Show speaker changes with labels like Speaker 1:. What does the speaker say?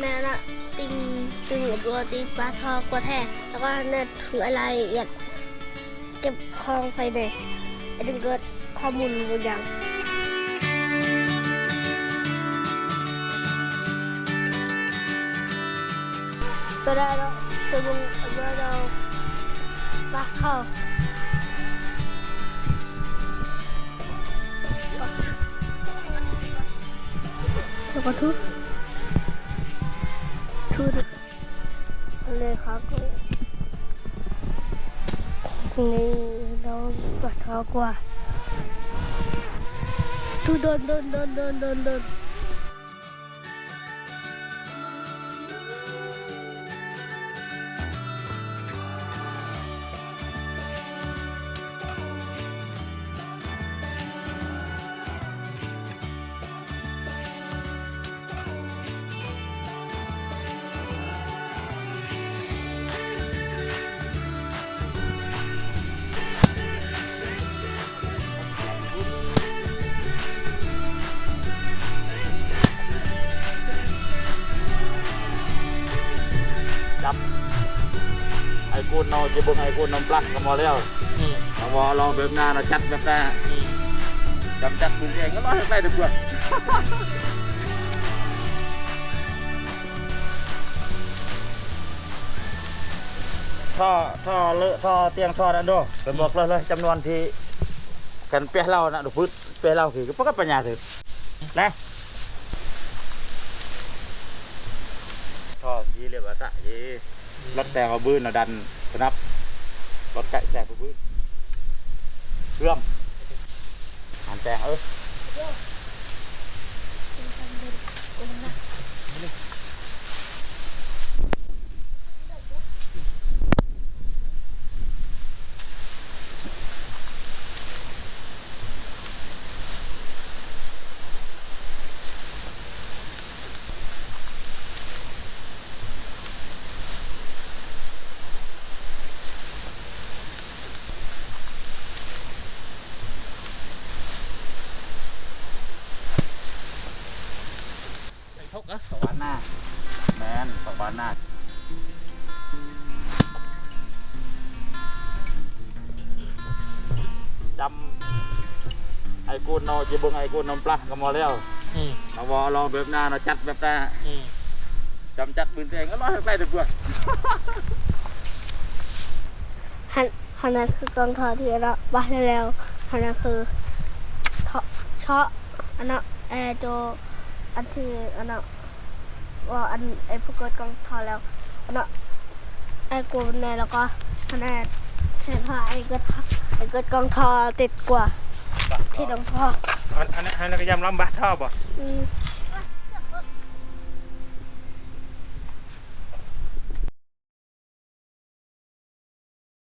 Speaker 1: แม่น่ะตึงตัวตีปลาทอกว่าแท้แล้วก็เนี่ยถืออะไรเอียดเก็บคลองใส่ในไอ้ดึงเกิดข้อมูลบางอย่างตัวได้แล้วตัวมึงตัวเราปลาเข้าแล้วก็ทุบ ทะเลยครับนี่เราปะทอกว่าทุเดินเดินเดินเดินเดินเดิน
Speaker 2: จับไอ้กูนเอาจะเบิ่งไอ้กูนนำปลักก็มาแล้ว
Speaker 3: อืม
Speaker 2: เอาว่าลองแบบหน้าเราจัดแบบหน้า
Speaker 3: อืม
Speaker 2: จำจัดปืนเองก็ร้อยไปดีกว่าท่อท่อเลอะท่อเตียงท่อนั่นดูไปบอกเลยเลยจำนวนที่กันเปียเล่านะดูพื้นเปียเล่าคือก็ปกติปัญญาถึงนะ ยีเรียกว่าตะยีรถแต่งเอาบื้นเอาดันสนับรถไก่แตกเอาบื้นเชื่องหันแต่งเออ
Speaker 3: ใส่ ทกอะ
Speaker 2: สวรรค์หน้าแมนสวรรค์หน้าจำไอ้กูนเอาจะเบิ่งไอ้กูนนำปลาก็มาแล้ว
Speaker 3: อืม
Speaker 2: เอาว่าลองแบบหน้าเราจัดแบบหน้า
Speaker 3: อืม
Speaker 2: จำจัดปืนเองก็ร้อยไปดีกว่า
Speaker 1: ฮันฮันนั้นคือกองทอที่เราบ้านแล้วฮันนั้นคือเทาะเชาะอันนั้นแอร์โจ อันที่อันนั้นว่าอันไอ้พวกเกิดกองทอแล้วอันนั้นไอ้กูแน่แล้วก็อันนั้นเห็นว่าไอ้เกิดไอ้เกิดกองทอติดกว่า ที่กองทอ
Speaker 3: อันอันนั้นอันนั้นก็ยำลำบากท่อบ่
Speaker 1: อืม